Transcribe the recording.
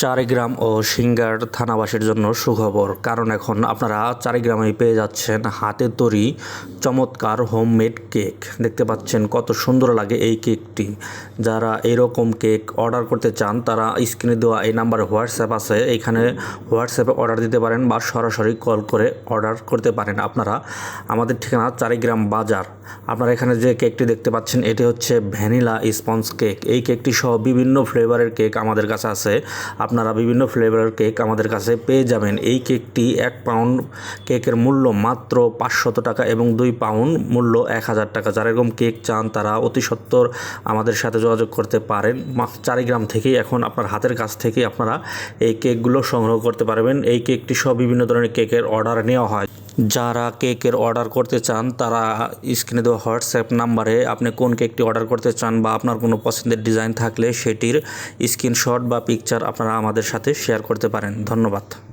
চারিগ্রাম ও singer থানাবাসীর জন্য সুখবর। কারণ এখন আপনারা চারিগ্রামেই পেয়ে যাচ্ছেন হাতে তৈরি চমৎকার হোমমেড কেক। দেখতে পাচ্ছেন কত সুন্দর লাগে এই কেকটি। যারা এরকম কেক অর্ডার করতে চান, তারা স্ক্রিনে দেওয়া এই নাম্বারে হোয়াটসঅ্যাপ আছে। এখানে হোয়াটসঅ্যাপে অর্ডার দিতে পারেন বা সরাসরি কল করে অর্ডার করতে পারেন আপনারা। আমাদের ঠিকানা চারিগ্রাম বাজার। আপনারা এখানে যে কেকটি দেখতে পাচ্ছেন, এটি হচ্ছে ভ্যানিলা স্পঞ্জ কেক। এই কেকটি সহ বিভিন্ন ফ্লেভারের কেক আমাদের কাছে আছে। আপনারা বিভিন্ন ফ্লেভারের কেক আমাদের কাছে পেয়ে যাবেন। এই কেকটি এক পাউন্ড কেকের মূল্য মাত্র পাঁচশত টাকা এবং দুই পাউন্ড মূল্য এক হাজার টাকা। যারা এরকম কেক চান, তারা অতি সত্বর আমাদের সাথে যোগাযোগ করতে পারেন। চারিগ্রাম থেকেই এখন আপনার হাতের কাছ থেকে আপনারা এই কেকগুলো সংগ্রহ করতে পারবেন। এই কেকটি সব বিভিন্ন ধরনের কেকের অর্ডার নেওয়া হয়। যারা কেকের অর্ডার করতে চান, তারা স্ক্রিনে দেওয়া হোয়াটসঅ্যাপ নাম্বারে আপনি কোন কেকটি অর্ডার করতে চান বা আপনার কোনো পছন্দের ডিজাইন থাকলে সেটির স্ক্রিনশট বা পিকচার আপনারা আমাদের সাথে শেয়ার করতে পারেন। ধন্যবাদ।